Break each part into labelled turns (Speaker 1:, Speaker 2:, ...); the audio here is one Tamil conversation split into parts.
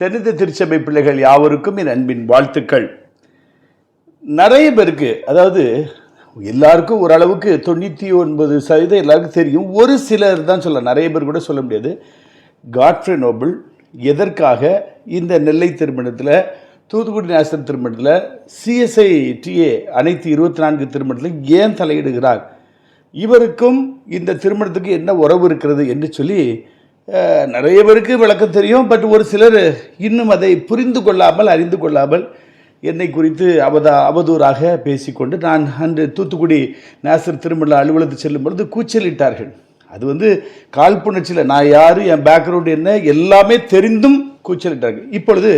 Speaker 1: தெரிந்த திருச்சபை பிள்ளைகள் யாவருக்கும் என் அன்பின் வாழ்த்துக்கள். நிறைய பேருக்கு அதாவது எல்லாருக்கும் ஓரளவுக்கு தொண்ணூற்றி ஒன்பது சதவீதம் எல்லாருக்கும் தெரியும். ஒரு சிலர் தான் சொல்ல நிறைய பேர் கூட சொல்ல முடியாது. காட்ஃப்ரே நோபல் எதற்காக இந்த நெல்லை திருமணத்தில் தூத்துக்குடி நேசன் திருமணத்தில் சிஎஸ்ஐ டிஏ அனைத்து இருபத்தி நான்கு திருமணத்தில் ஏன் தலையிடுகிறார்? இவருக்கும் இந்த திருமணத்துக்கு என்ன உறவு இருக்கிறது என்று சொல்லி நிறைய பேருக்கு விளக்கம் தெரியும் பட் ஒரு சிலர் இன்னும் அதை புரிந்து கொள்ளாமல் அறிந்து கொள்ளாமல் என்னை குறித்து அவதா அவதூறாக பேசிக்கொண்டு நான் அன்று தூத்துக்குடி நேசர் திருமண அலுவலகத்துக்கு செல்லும் பொழுது கூச்சலிட்டார்கள். அது வந்து காழ்ப்புணர்ச்சியில் நான் யார் என் பேக்ரவுண்ட் என்ன எல்லாமே தெரிந்தும் கூச்சலிட்டார்கள். இப்பொழுது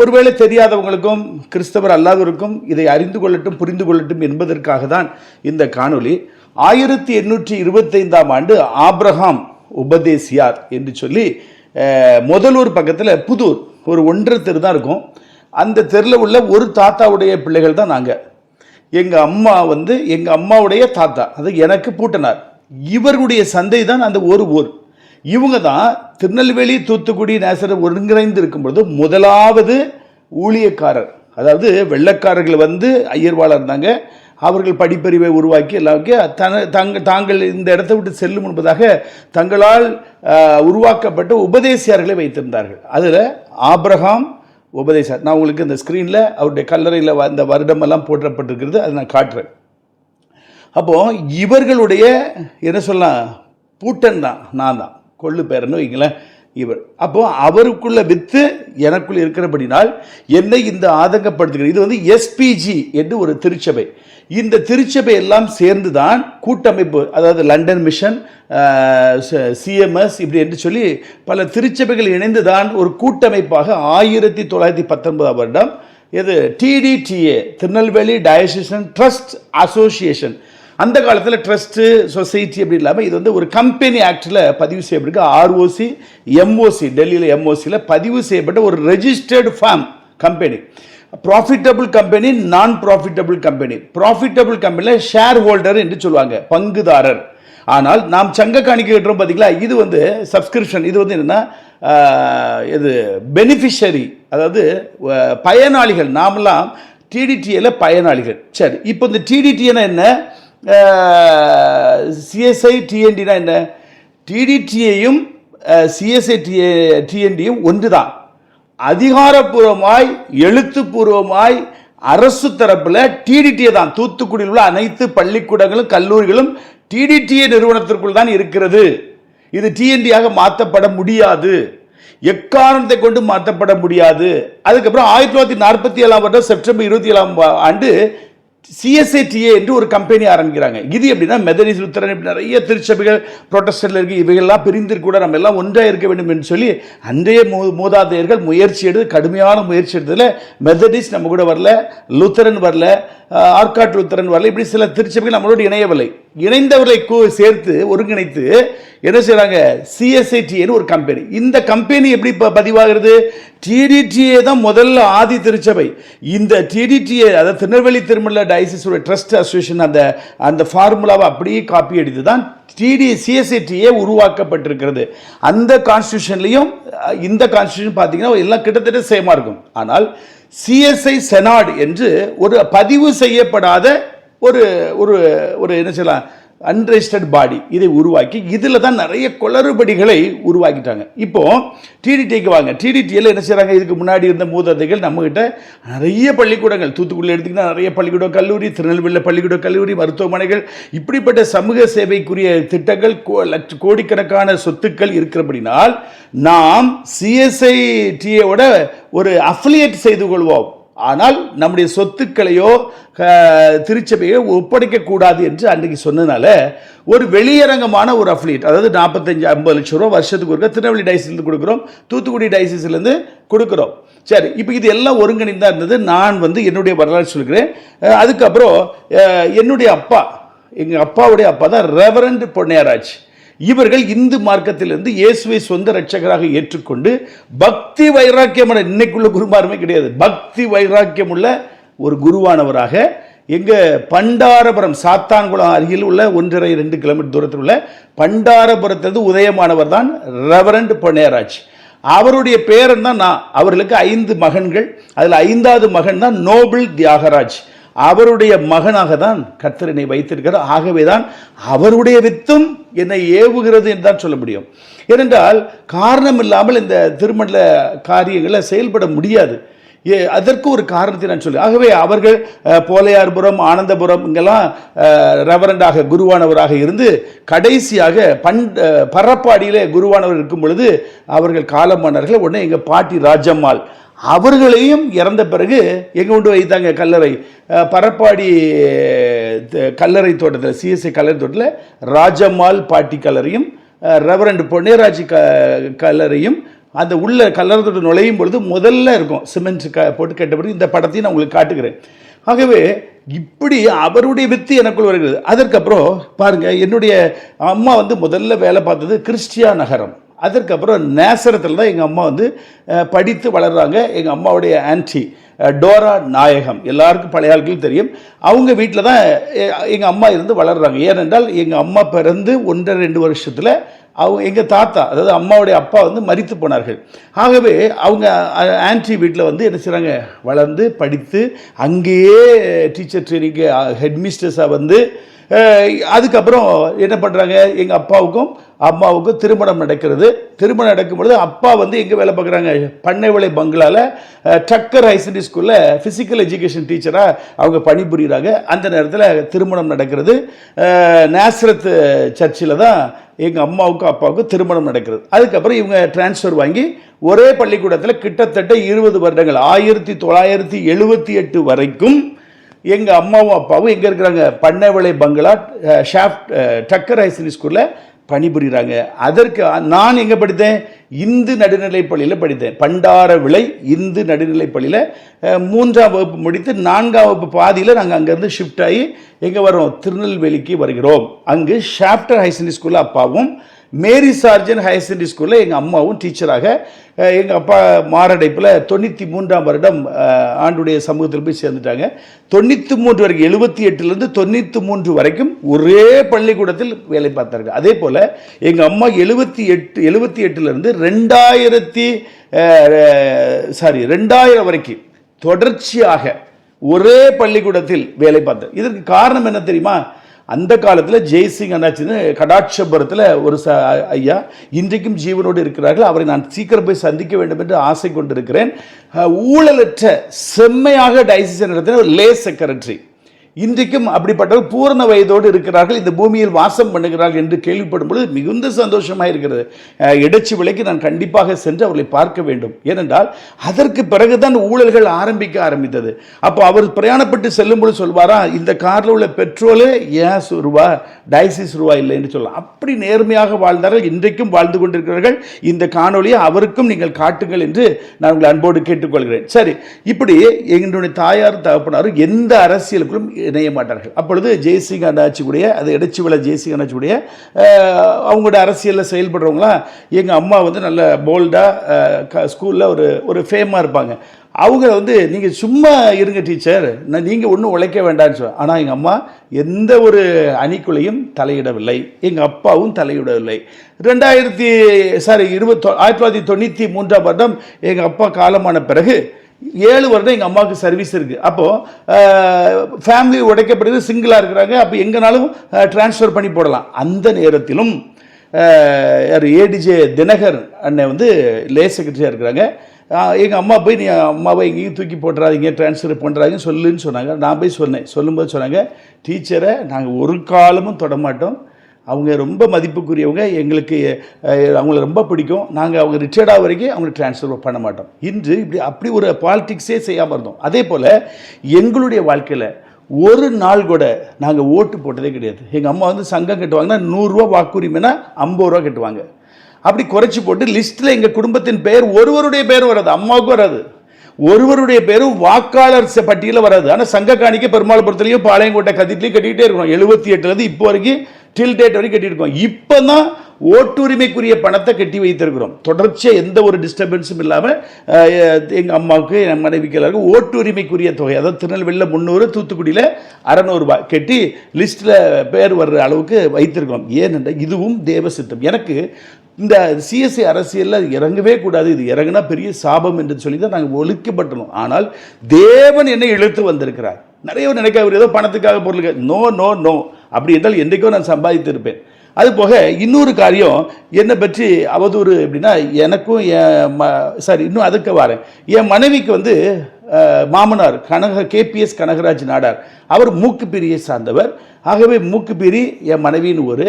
Speaker 1: ஒருவேளை தெரியாதவங்களுக்கும் கிறிஸ்தவர் அல்லாதவருக்கும் இதை அறிந்து கொள்ளட்டும் புரிந்து கொள்ளட்டும் என்பதற்காக தான் இந்த காணொளி. ஆயிரத்தி எண்ணூற்றி இருபத்தைந்தாம் ஆண்டு ஆப்ரஹாம் உபதேசியார் என்று சொல்லி முதலூர் பக்கத்தில் புதூர் ஒரு ஒன்றரை தெரு தான் இருக்கும். அந்த தெருவில் உள்ள ஒரு தாத்தாவுடைய பிள்ளைகள் தான் நாங்கள் எங்கள் அம்மா வந்து எங்கள் அம்மாவுடைய தாத்தா அது எனக்கு பூட்டனார். இவருடைய சந்தை தான் அந்த ஒரு ஊர். இவங்க தான் திருநெல்வேலி தூத்துக்குடி நேசர் ஒருங்கிணைந்து இருக்கும்பொழுது முதலாவது ஊழியக்காரர். அதாவது வெள்ளைக்காரர்கள் வந்து ஐயர்வாளர் இருந்தாங்க அவர்கள் படிப்பறிவை உருவாக்கி எல்லாருக்கும் தன தங்க தாங்கள் இந்த இடத்தை விட்டு செல்லும் முன்பதாக தங்களால் உருவாக்கப்பட்ட உபதேசியார்களை வைத்திருந்தார்கள். அதில் ஆப்ரஹாம் உபதேசம் நான் உங்களுக்கு இந்த ஸ்க்ரீனில் அவருடைய கல்லறையில் அந்த வருடமெல்லாம் போற்றப்பட்டிருக்கிறது அதை நான் காட்டுறேன். அப்போது இவர்களுடைய என்ன சொல்லலாம் பூட்டன் தான் நான் தான். கொள்ளு பேரன்னு வைங்களேன். இவர். அப்போ அவருக்குள்ள வித்து எனக்குள் இருக்கிறபடினால் என்னை இந்த ஆதங்கப்படுத்துகிறது இது வந்து எஸ்பிஜி என்று ஒரு திருச்சபை. இந்த திருச்சபை எல்லாம் சேர்ந்து தான் கூட்டமைப்பு அதாவது லண்டன் மிஷன் சிஎம்எஸ் இப்படி என்று சொல்லி பல திருச்சபைகள் இணைந்து தான் ஒரு கூட்டமைப்பாக ஆயிரத்தி தொள்ளாயிரத்தி பத்தொன்பதாம் வருடம் இது TDTA Tirunelveli diocesan trust association அந்த காலத்தில் ட்ரஸ்ட்டு சொசைட்டி அப்படி இல்லாமல் இது வந்து ஒரு கம்பெனி ஆக்டில் பதிவு செய்யப்பட்டிருக்கு. ஆர்ஓசி எம்ஓசி டெல்லியில் எம்ஓசியில் பதிவு செய்யப்பட்ட ஒரு registered firm company profitable company non profitable company profitable கம்பெனியில் ஷேர் ஹோல்டர் என்று சொல்லுவாங்க பங்குதாரர். ஆனால் நாம் சங்க காணிக்கை கட்டுறோம் பார்த்தீங்களா இது வந்து சப்ஸ்கிரிப்ஷன் இது வந்து என்னென்னா இது பெனிஃபிஷரி அதாவது பயனாளிகள். நாமெல்லாம் டிடிடிஏல பயனாளிகள். சரி இப்போ இந்த டிடிடினா என்ன? சிஎஸ்ஐ டிஎன்டினா என்ன? டிடிடியையும் சிஎஸ்ஐ டிஏ டிஎன்டியும் ஒன்று தான் அதிகாரப்பூர்வமாய் எழுத்துப்பூர்வமாய் அரசு தரப்பில் டிடிடிஏ தான். தூத்துக்குடியில் உள்ள அனைத்து பள்ளிக்கூடங்களும் கல்லூரிகளும் டிடிடிஏ நிறுவனத்திற்குள் தான் இருக்கிறது. இது டிஎன்டியாக மாற்றப்பட முடியாது. எக்காரணத்தை கொண்டு மாற்றப்பட முடியாது. அதுக்கப்புறம் ஆயிரத்தி தொள்ளாயிரத்தி நாற்பத்தி ஏழாம் வருடம் செப்டம்பர் இருபத்தி ஏழாம் ஆண்டு சிஎஸ்ஐடிஏ என்று ஒரு கம்பெனி ஆரம்பிக்கிறாங்க. இது எப்படின்னா மெதரிஸ் லுத்தரன் இப்படி நிறைய திருச்சபைகள் புரோட்டஸ்டன்ட்ல இருக்கு இவைகள்லாம் பிரிந்து கூட நம்ம எல்லாம் ஒன்றாக இருக்க வேண்டும் என்று சொல்லி அன்றைய மோ மூதாதையர்கள் முயற்சி எடுத்து கடுமையான முயற்சி எடுத்ததில் மெதடிஸ் நம்ம கூட வரல லுத்தரன் வரல ஆர்காட் லுத்தரன் வரல இப்படி சில திருச்சபைகள் நம்மளோடு இணையவில்லை. இணைந்தவர்களை கூ- சேர்த்து ஒருங்கிணைத்து என்ன செய்கிறாங்க சிஎஸ்ஐடிஏன்னு ஒரு கம்பெனி இந்த கம்பெனி எப்படி இப்போ பதிவாகிறது? டிடிடிஏ தான் முதல்ல ஆதி திருச்சபை. இந்த டிடிடிஏ அதாவது திருநெல்வேலி திருமல டயசிஸோட ட்ரஸ்ட் அசோசியேஷன் அந்த அந்த ஃபார்முலாவை அப்படியே காப்பி அடித்து தான் டிடி சிஎஸ்ஐடிஏ உருவாக்கப்பட்டிருக்கிறது. அந்த கான்ஸ்டியூஷன்லேயும் இந்த கான்ஸ்டியூஷன் பார்த்தீங்கன்னா எல்லாம் கிட்டத்தட்ட சேமாக இருக்கும். ஆனால் சிஎஸ்ஐ செனாட் என்று ஒரு பதிவு செய்யப்படாத ஒரு ஒரு ஒரு என்ன சொல்லலாம் அன்ரெஜிஸ்டர்ட் பாடி இதை உருவாக்கி இதில் தான் நிறைய குளறுபடிகளை உருவாக்கிட்டாங்க. இப்போது டிடிடிக்கு வாங்க. டிடிடியில் என்ன செய்கிறாங்க இதுக்கு முன்னாடி இருந்த மூதாதைகள் நம்மகிட்ட நிறைய பள்ளிக்கூடங்கள் தூத்துக்குடியில் எடுத்திங்கன்னா நிறைய பள்ளிக்கூடம் கல்லூரி திருநெல்வேலியில் பள்ளிக்கூடம் கல்லூரி மருத்துவமனைகள் இப்படிப்பட்ட சமூக சேவைக்குரிய திட்டங்கள் கோ- லட்ச- கோடிக்கணக்கான சொத்துக்கள் இருக்கிறபடினால் நாம் சிஎஸ்ஐடியோட ஒரு அஃபிலியேட் செய்து கொள்வோம். ஆனால் நம்முடைய சொத்துக்களையோ திருச்சபையோ ஒப்படைக்க கூடாது என்று அன்றைக்கு சொன்னதுனால ஒரு வெளியரங்கமான ஒரு அஃப்ளீட் அதாவது நாற்பத்தஞ்சு ஐம்பது லட்சம் ரூபா வருஷத்துக்கு ஒருக்கா திருநெல்வேலி டைசிஸ்லேருந்து கொடுக்குறோம் தூத்துக்குடி டைசிஸ்லேருந்து கொடுக்குறோம். சரி இப்போ இது எல்லாம் ஒருங்கிணைந்தா இருந்தது. நான் வந்து என்னுடைய வரலாறு சொல்கிறேன். அதுக்கப்புறம் என்னுடைய அப்பா எங்கள் அப்பாவுடைய அப்பா தான் ரெவரண்ட் பொன்னையராஜ் இவர்கள் இந்து மார்க்கத்திலிருந்து இயேசுவை சொந்த ரட்சகராக ஏற்றுக்கொண்டு பக்தி வைராக்கியமான இன்னைக்குள்ள குருமாருமே கிடையாது. பக்தி வைராக்கியம் உள்ள ஒரு குருவானவராக எங்கள் பண்டாரபுரம் சாத்தான்குளம் அருகில் உள்ள ஒன்றரை ரெண்டு கிலோமீட்டர் தூரத்தில் உள்ள பண்டாரபுரத்திலிருந்து உதயமானவர் தான் ரெவரண்ட் பொன்னையராஜ் அவருடைய பேரன் தான் நான். அவர்களுக்கு ஐந்து மகன்கள். அதில் ஐந்தாவது மகன் தான் நோபல் தியாகராஜ். அவருடைய மகனாக தான் கர்த்தர் என்னை வைத்திருக்கிறார். ஆகவே தான் அவருடைய வித்தும் என்னை ஏவுகிறது என்று தான் சொல்ல முடியும். ஏனென்றால் காரணம் இல்லாமல் இந்த திருமண காரியங்களை செயல்பட முடியாது. ஏ அதற்கு ஒரு காரணத்தை நான் சொல்லி ஆகவே அவர்கள் போலையார்புரம் ஆனந்தபுரம் இங்கெல்லாம் ரெவரண்டாக குருவானவராக இருந்து கடைசியாக பண் பரப்பாடியிலே குருவானவர் இருக்கும் பொழுது அவர்கள் காலமானார்கள் உடனே எங்கள் பாட்டி ராஜம்மாள் அவர்களையும் இறந்த பிறகு எங்கே கொண்டு வைத்தாங்க? கல்லறை. பரப்பாடி கல்லறை தோட்டத்தில் சிஎஸ்ஐ கல்லறை தோட்டத்தில் ராஜம்மாள் பாட்டி கல்லறையும் ரெவரண்ட் பொன்னேராஜி க கல்லறையும் அந்த உள்ள தோட்டம் நுழையும் பொழுது முதல்ல இருக்கும் சிமெண்ட் க போட்டு பிறகு இந்த படத்தையும் நான் உங்களுக்கு காட்டுகிறேன். ஆகவே இப்படி அவருடைய வித்து எனக்குள் வருகிறது. அதற்கப்புறம் பாருங்க என்னுடைய அம்மா வந்து முதல்ல வேலை பார்த்தது கிறிஸ்டியா நகரம். அதற்கப்புறம் நேசரத்தில் தான் எங்கள் அம்மா வந்து படித்து வளர்கிறாங்க எங்கள் அம்மாவுடைய ஆன்டி டோரா நாயகம். எல்லாருக்கும் பழைய ஆட்கள் தெரியும். அவங்க வீட்டில் தான் எங்கள் அம்மா இருந்து வளர்றாங்க. ஏனென்றால் எங்கள் அம்மா பிறந்து ஒன்றரை ரெண்டு வருஷத்தில் அவங்க எங்கள் தாத்தா அதாவது அம்மாவுடைய அப்பா வந்து மறித்து போனார்கள். ஆகவே அவங்க ஆன்டி வீட்டில் வந்து என்ன செய்கிறாங்க வளர்ந்து படித்து அங்கேயே டீச்சர் ட்ரைனிங்கு ஹெட்மிஸ்டர்ஸாக வந்து அதுக்கப்புறம் என்ன பண்ணுறாங்க எங்கள் அப்பாவுக்கும் அம்மாவுக்கும் திருமணம் நடக்கிறது. திருமணம் நடக்கும் பொழுது அப்பா வந்து எங்கே வேலை பார்க்குறாங்க? பண்ணைவளை பங்களாவில் டக்கர் ஹை ஸ்கூலில் ஃபிசிக்கல் எஜுகேஷன் டீச்சராக அவங்க பணிபுரிகிறாங்க அந்த நேரத்தில் திருமணம் நடக்கிறது. நேசரத் சர்ச்சில் தான் எங்கள் அம்மாவுக்கும் அப்பாவுக்கும் திருமணம் நடக்கிறது. அதுக்கப்புறம் இவங்க டிரான்ஸ்ஃபர் வாங்கி ஒரே பள்ளிக்கூடத்தில் கிட்டத்தட்ட இருபது வருடங்கள் ஆயிரத்தி தொள்ளாயிரத்தி எழுபத்தி எட்டு வரைக்கும் எங்கள் அம்மாவும் அப்பாவும் எங்கே இருக்கிறாங்க? பண்ணைவிளை பங்களா ஷாஃப்ட் டக்கர் ஹைசனி ஸ்கூலில் பணிபுரிகிறாங்க அதற்கு நான் எங்கே படித்தேன்? இந்து நடுநிலைப்பள்ளியில் படித்தேன். பண்டார விளை இந்து நடுநிலைப்பள்ளியில் மூன்றாம் வகுப்பு முடித்து நான்காம் வகுப்பு பாதியில் நாங்கள் அங்கேருந்து ஷிஃப்ட் ஆகி எங்கே வரோம் திருநெல்வேலிக்கு வருகிறோம். அங்கு ஷாப்டர் ஹைசனரி ஸ்கூலில் அப்பாவும் மேரி சார்ஜன் ஹையர் செகண்டரி ஸ்கூலில் எங்கள் அம்மாவும் டீச்சராக எங்கள் அப்பா மாரடைப்பில் தொண்ணூற்றி மூன்றாம் வருடம் ஆண்டுடைய சமூகத்தில் போய் சேர்ந்துட்டாங்க. தொண்ணூற்றி மூன்று வரைக்கும் எழுபத்தி எட்டுலேருந்து தொண்ணூற்றி மூன்று வரைக்கும் ஒரே பள்ளிக்கூடத்தில் வேலை பார்த்தார்கள். அதே போல் எங்கள் அம்மா எழுபத்தி எட்டு எழுபத்தி எட்டுலேருந்து ரெண்டாயிரத்தி சாரி ரெண்டாயிரம் வரைக்கும் தொடர்ச்சியாக ஒரே பள்ளிக்கூடத்தில் வேலை பார்த்தேன் இதற்கு காரணம் என்ன தெரியுமா? அந்த காலத்தில் ஜெய்சிங் அண்ணாச்சின்னு கடாட்சபுரத்தில் ஒரு ச ஐயா இன்றைக்கும் ஜீவனோடு இருக்கிறார்கள். அவரை நான் சீக்கிரம் போய் சந்திக்க வேண்டும் என்று ஆசை கொண்டிருக்கிறேன். ஊழலற்ற செம்மையாக டைசிஷன் நடத்தின ஒரு லே செக்ரட்டரி இன்றைக்கும் அப்படிப்பட்டவர் பூரண வயதோடு இருக்கிறார்கள் இந்த பூமியில் வாசம் பண்ணுகிறார்கள் என்று கேள்விப்படும் பொழுது மிகுந்த சந்தோஷமாக இருக்கிறது. இடைச்சி விலைக்கு நான் கண்டிப்பாக சென்று அவர்களை பார்க்க வேண்டும். ஏனென்றால் அதற்கு பிறகுதான் ஊழல்கள் ஆரம்பிக்க ஆரம்பித்தது. அப்போ அவர் பிரயாணப்பட்டு செல்லும் பொழுது சொல்வாரா இந்த காரில் உள்ள பெட்ரோலு ஏஸ் ரூபா டைசிஸ் ரூபா இல்லை என்று சொல்லலாம். அப்படி நேர்மையாக வாழ்ந்தார்கள் இன்றைக்கும் வாழ்ந்து கொண்டிருக்கிறார்கள். இந்த காணொலியை அவருக்கும் நீங்கள் காட்டுங்கள் என்று நான் உங்களை அன்போடு கேட்டுக்கொள்கிறேன். சரி இப்படி எங்களுடைய தாயார் தகப்பனாரும் எந்த அரசியலுக்குள்ளும் இணைய மாட்டார்கள் அப்பொழுது ஜெய்சிங் அண்ணாச்சியுடைய அது இடைச்சிவில ஜெய்சிங் அண்ணாச்சியுடைய அவங்களோட அவங்களுடைய அரசியலில் செயல்படுறவங்களாம் எங்கள் அம்மா வந்து நல்ல போல்டாக ஸ்கூலில் ஒரு ஒரு ஃபேமாக இருப்பாங்க. அவங்க வந்து நீங்கள் சும்மா இருங்க டீச்சர் நான் நீங்கள் ஒன்றும் உழைக்க வேண்டாம்னு சொல்ல ஆனால் எங்கள் அம்மா எந்த ஒரு அணிக்குள்ளையும் தலையிடவில்லை. எங்கள் அப்பாவும் தலையிடவில்லை. ரெண்டாயிரத்தி சாரி இருபத்தொ ஆயிரத்தி தொள்ளாயிரத்தி தொண்ணூற்றி மூன்றாம் வருடம் எங்கள் அப்பா காலமான பிறகு ஏழு வருடம் எங்கள் அம்மாவுக்கு சர்வீஸ் இருக்குது அப்போது ஃபேமிலி உடைக்கப்படுது சிங்கிளாக இருக்கிறாங்க. அப்போ எங்கேனாலும் ட்ரான்ஸ்ஃபர் பண்ணி போடலாம். அந்த நேரத்திலும் யார் ஏடிஜே தினகர் அண்ணன் வந்து லே செக்ரட்டரியாக இருக்கிறாங்க. எங்கள் அம்மா போய் நீ அம்மாவை எங்கேயும் தூக்கி போட்டுறாதீங்க ட்ரான்ஸ்ஃபர் பண்ணுறாங்க சொல்லுன்னு சொன்னாங்க. நான் போய் சொன்னேன். சொல்லும்போது சொன்னாங்க டீச்சரை நாங்கள் ஒரு காலமும் தொடமாட்டோம் அவங்க ரொம்ப மதிப்புக்குரியவங்க எங்களுக்கு அவங்கள ரொம்ப பிடிக்கும். நாங்கள் அவங்க ரிட்டையர்ட் ஆக வரைக்கும் அவங்க ட்ரான்ஸ்ஃபர் பண்ண மாட்டோம். இன்று இப்படி அப்படி ஒரு பாலிட்டிக்ஸே செய்யாமல் இருந்தோம். அதே போல் எங்களுடைய வாழ்க்கையில் ஒரு நாள் கூட நாங்கள் ஓட்டு போட்டதே கிடையாது. எங்கள் அம்மா வந்து சங்கம் கட்டுவாங்கன்னா நூறுரூவா வாக்குரிமைனா ஐம்பது ரூபா கட்டுவாங்க. அப்படி குறைச்சி போட்டு லிஸ்ட்டில் எங்கள் குடும்பத்தின் பெயர் ஒருவருடைய பேரும் வராது அம்மாவுக்கும் வராது. ஒருவருடைய பேரும் வாக்காளர் ச- பட்டியலில் வராது. ஆனால் சங்க காணிக்க பெருமாள்புரத்துலையும் பாளையங்கோட்டை கதிட்லையும் கட்டிக்கிட்டே இருக்கணும். எழுபத்தி எட்டுலேருந்து இப்போ வரைக்கும் டில் டேட் வரைக்கும் கட்டியிருக்கோம். இப்போ தான் ஓட்டுரிமைக்குரிய பணத்தை கட்டி வைத்திருக்கிறோம். தொடர்ச்சியாக எந்த ஒரு டிஸ்டர்பன்ஸும் இல்லாமல் எங்கள் அம்மாவுக்கு என் மனைவிக்கு எல்லாருக்கும் ஓட்டுரிமைக்குரிய தொகை. அதாவது திருநெல்வேலியில் முந்நூறு தூத்துக்குடியில் அறநூறுபா கட்டி லிஸ்ட்டில் பேர் வர்ற அளவுக்கு வைத்திருக்கோம். ஏனென்றால் இதுவும் தேவ சித்தம். எனக்கு இந்த சிஎஸ்சி அரசியலில் இறங்கவே கூடாது. இது இறங்குனா பெரிய சாபம் என்று சொல்லி தான் நாங்கள் ஒழிக்கப்பட்டோம் ஆனால் தேவன் என்னை இழுத்து வந்திருக்கிறார். நிறைய பேர் நினைக்க ஏதோ பணத்துக்காக பொருளுக்கு நோ நோ நோ அப்படி என்றால் என்றைக்கோ நான் சம்பாதித்திருப்பேன். அது போக இன்னொரு காரியம் என்னை பற்றி அவதூறு எப்படின்னா எனக்கும் என் ம சாரி இன்னும் அதுக்கு வரேன். என் மனைவிக்கு வந்து மாமனார் கனக கேபிஎஸ் கனகராஜ் நாடார். அவர் மூக்குப்பிரியை சார்ந்தவர். ஆகவே மூக்குப்பிரி என் மனைவின்னு ஒரு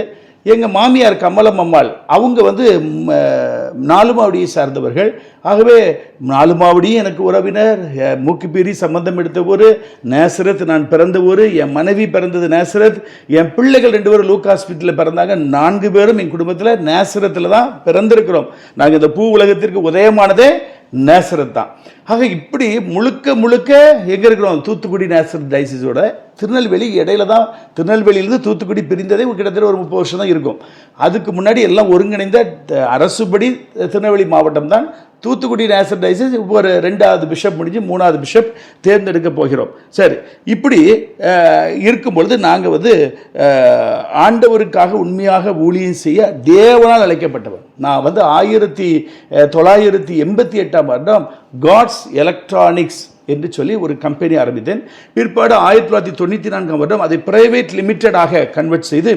Speaker 1: எங்கள் மாமியார் கமலம் அம்மாள் அவங்க வந்து நாலுமாவடியை சார்ந்தவர்கள். ஆகவே நாலுமாவடியும் எனக்கு உறவினர் மூக்குப்பீரி சம்பந்தம் எடுத்த ஊர் நேசரத் நான் பிறந்த ஊர் என் மனைவி பிறந்தது நேசரத் என் பிள்ளைகள் ரெண்டு பேரும் லூக் ஹாஸ்பிட்டலில் பிறந்தாங்க நான்கு பேரும் என் குடும்பத்தில் நேசரத்தில் தான் பிறந்திருக்கிறோம். நாங்கள் இந்த பூ உலகத்திற்கு உதயமானதே நேசரத் தான். ஆக இப்படி முழுக்க முழுக்க எங்கே இருக்கிறோம்? தூத்துக்குடி நேஷனல் டைசிஸோட திருநெல்வேலி இடையில தான் திருநெல்வேலியிலேருந்து தூத்துக்குடி பிரிந்ததே கிட்டத்தட்ட ஒரு முப்பது வருஷம் தான் இருக்கும். அதுக்கு முன்னாடி எல்லாம் ஒருங்கிணைந்த த- அரசுப்படி திருநெல்வேலி மாவட்டம் தான். தூத்துக்குடி நேசர் டைசஸ் ஒரு ரெண்டாவது பிஷப் முடிஞ்சு மூணாவது பிஷப் தேர்ந்தெடுக்க போகிறோம். சரி இப்படி இருக்கும்பொழுது இருக்கும் பொழுது நாங்கள் வந்து ஆண்டவருக்காக உண்மையாக ஊழியம் செய்ய தேவனால் அழைக்கப்பட்டவர். நான் வந்து ஆயிரத்தி தொள்ளாயிரத்தி எண்பத்தி எட்டாம் வருடம் காட்ஸ் எலக்ட்ரானிக்ஸ் என்று சொல்லி ஒரு கம்பெனி ஆரம்பித்தேன். பிற்பாடு ஆயிரத்தி தொள்ளாயிரத்தி தொண்ணூற்றி நான்காம் வருடம் அதை பிரைவேட் லிமிட்டடாக கன்வெர்ட் செய்து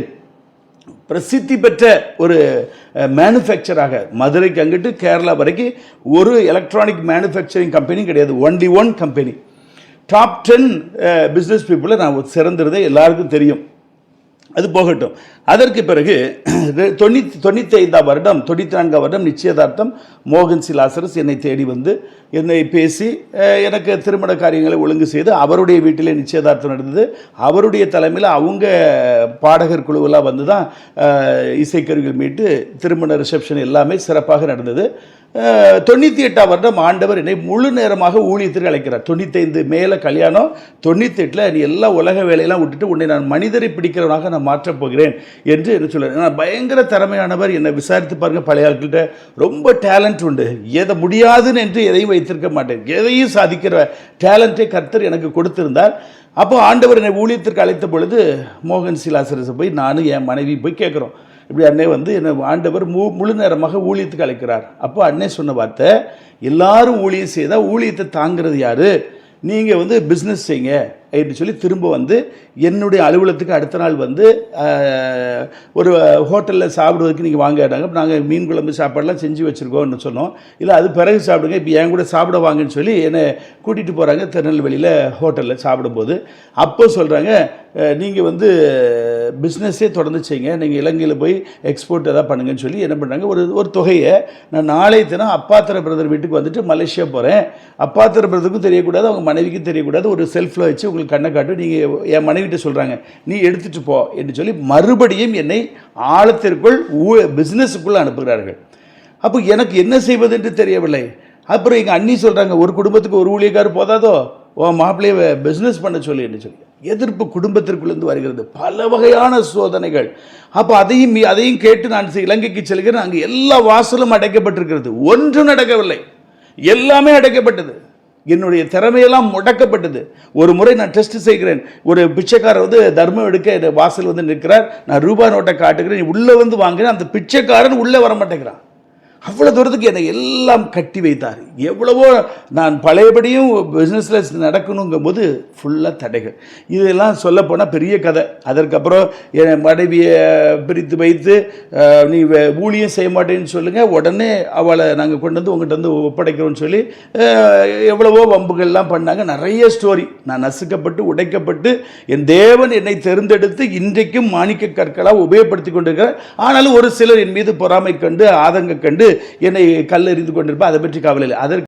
Speaker 1: பிரசித்தி பெற்ற ஒரு மேனுஃபேக்சராக மதுரைக்கு அங்கிட்டு கேரளா வரைக்கும் ஒரு எலக்ட்ரானிக் மேனுஃபேக்சரிங் கம்பெனி கிடையாது. Only one company top ten business பீப்புளில் நான் சிறந்திருந்தே எல்லாருக்கும் தெரியும். அது போகட்டும். அதற்கு பிறகு தொண்ணூற்றி தொண்ணூற்றி ஐந்தாம் வருடம் தொண்ணூற்றி நான்காம் வருடம் நிச்சயதார்த்தம் மோகன் சிலாசரஸ் என்னை தேடி வந்து என்னை பேசி எனக்கு திருமண காரியங்களை ஒழுங்கு செய்து அவருடைய வீட்டிலே நிச்சயதார்த்தம் நடந்தது. அவருடைய தலைமையில் அவங்க பாடகர் குழுவெல்லாம் வந்து தான் இசைக்கருவிகள் மீட்டு திருமண ரிசப்ஷன் எல்லாமே சிறப்பாக நடந்தது. தொண்ணூற்றி எட்டாம் வருடம் ஆண்டவர் என்னை முழு நேரமாக ஊழியத்திற்கு அழைக்கிறார். தொண்ணூத்தைந்து மேலே கல்யாணம் தொண்ணூத்தெட்டில் நீ எல்லா உலக வேலையெல்லாம் விட்டுட்டு உன்னை நான் மனிதரை பிடிக்கிறவனாக நான் மாற்றப் போகிறேன் என்று என்ன சொல்ல நான் பயங்கர திறமையானவர் என்னை விசாரித்து பாருங்கள் பழைய ஆட்கள்கிட்ட. ரொம்ப டேலண்ட் உண்டு. எதை முடியாதுன்னு என்று எதையும் வைத்திருக்க மாட்டேன். எதையும் சாதிக்கிற டேலண்ட்டை கர்த்தர் எனக்கு கொடுத்திருந்தார். அப்போ ஆண்டவர் என்னை ஊழியத்திற்கு அழைத்த பொழுது மோகன் சிலாசரசை போய் நானும் என் மனைவி போய் கேட்குறோம். இப்படி அன்னை வந்து என்னை ஆண்டவர் மு முழு நேரமாக ஊழியத்துக்கு அழைக்கிறார். அப்போ அன்னை சொன்ன வார்த்தை எல்லாரும் ஊழியம் செய்தால் ஊழியத்தை தாங்கிறது யார்? நீங்கள் வந்து பிஸ்னஸ் செய்யுங்க அப்படின்னு சொல்லி திரும்ப வந்து என்னுடைய அலுவலகத்துக்கு அடுத்த நாள் வந்து ஒரு ஹோட்டலில் சாப்பிடுவதற்கு நீங்கள் வாங்கிட்டாங்க அப்போ நாங்கள் மீன் குழம்பு சாப்பாடெலாம் செஞ்சு வச்சுருக்கோம்னு சொன்னோம். இல்லை அது பிறகு சாப்பிடுங்க இப்போ என் கூட சாப்பிட வாங்கன்னு சொல்லி என்னை கூட்டிகிட்டு போகிறாங்க திருநெல்வேலியில் ஹோட்டலில் சாப்பிடும்போது. அப்போ சொல்கிறாங்க நீங்கள் வந்து பிஸ்னஸே தொடர்ந்து செய்யுங்க நீங்கள் இலங்கையில் போய் எக்ஸ்போர்ட் எதாவது பண்ணுங்கன்னு சொல்லி என்ன பண்ணுறாங்க ஒரு ஒரு தொகையை நான் நாளை தினம் அப்பாத்திர பிரதர் வீட்டுக்கு வந்துட்டு மலேசியா போகிறேன் அப்பாத்திர பிரதருக்கும் தெரியக்கூடாது அவங்க மனைவிக்கும் தெரியக்கூடாது. ஒரு செல்ஃபில் வச்சு உங்களுக்கு கண்ணை காட்டு நீங்கள் என் மனைவிட்டு சொல்கிறாங்க நீ எடுத்துகிட்டு போ என்று சொல்லி மறுபடியும் என்னை ஆழத்திற்குள் ஊ பிஸ்னஸுக்குள்ளே அனுப்புகிறார்கள். அப்போ எனக்கு என்ன செய்வது என்று தெரியவில்லை. அப்புறம் எங்கள் அண்ணி சொல்கிறாங்க ஒரு குடும்பத்துக்கு ஒரு ஊழியக்காரர் போதாதோ? ஓ மாப்பிள்ளைய பிஸ்னஸ் பண்ண சொல்லி என்று சொல்லி. எதிர்ப்பு குடும்பத்திற்குள்ளேருந்து வருகிறது. பல வகையான சோதனைகள். அப்போ அதையும் அதையும் கேட்டு நான் இலங்கைக்கு செல்கிறேன். அங்கே எல்லா வாசலும் அடைக்கப்பட்டிருக்கிறது. ஒன்றும் நடக்கவில்லை. எல்லாமே அடைக்கப்பட்டது. என்னுடைய திறமையெல்லாம் முடக்கப்பட்டது. ஒரு முறை நான் டெஸ்ட் செய்கிறேன். ஒரு பிச்சைக்காரர் வந்து தர்மம் எடுக்க இந்த வாசல் வந்து நிற்கிறார். நான் ரூபாய் நோட்டை காட்டுகிறேன். உள்ளே வந்து வாங்குகிறேன். அந்த பிச்சைக்காரன் உள்ளே வர மாட்டேங்கிறான் அவ்வளோ தூரத்துக்கு என்னை எல்லாம் கட்டி வைத்தார். எவ்வளவோ நான் பழையபடியும் பிஸ்னஸில் நடக்கணுங்கும் போது ஃபுல்லாக தடைகள். இதெல்லாம் சொல்லப்போனால் பெரிய கதை. அதற்கப்புறம் என் மனைவியை பிரித்து வைத்து நீ வே- ஊழியம் செய்ய மாட்டேன்னு சொல்லுங்கள் உடனே அவளை நாங்கள் கொண்டு வந்து உங்கள்கிட்ட வந்து ஒப்படைக்கிறோன்னு சொல்லி எவ்வளவோ வம்புகள்லாம் பண்ணாங்க. நிறைய ஸ்டோரி நான் நசுக்கப்பட்டு உடைக்கப்பட்டு என் தேவன் என்னை தேர்ந்தெடுத்து இன்றைக்கும் மாணிக்க கற்களாக உபயோகப்படுத்தி கொண்டிருக்கிறார். ஆனாலும் ஒரு சிலர் என் மீது பொறாமை கண்டு ஆதங்க கண்டு என்னை கல்லெறிந்து கொண்டிருப்பேன் அதை பற்றி கவலை இல்லை. அதற்கு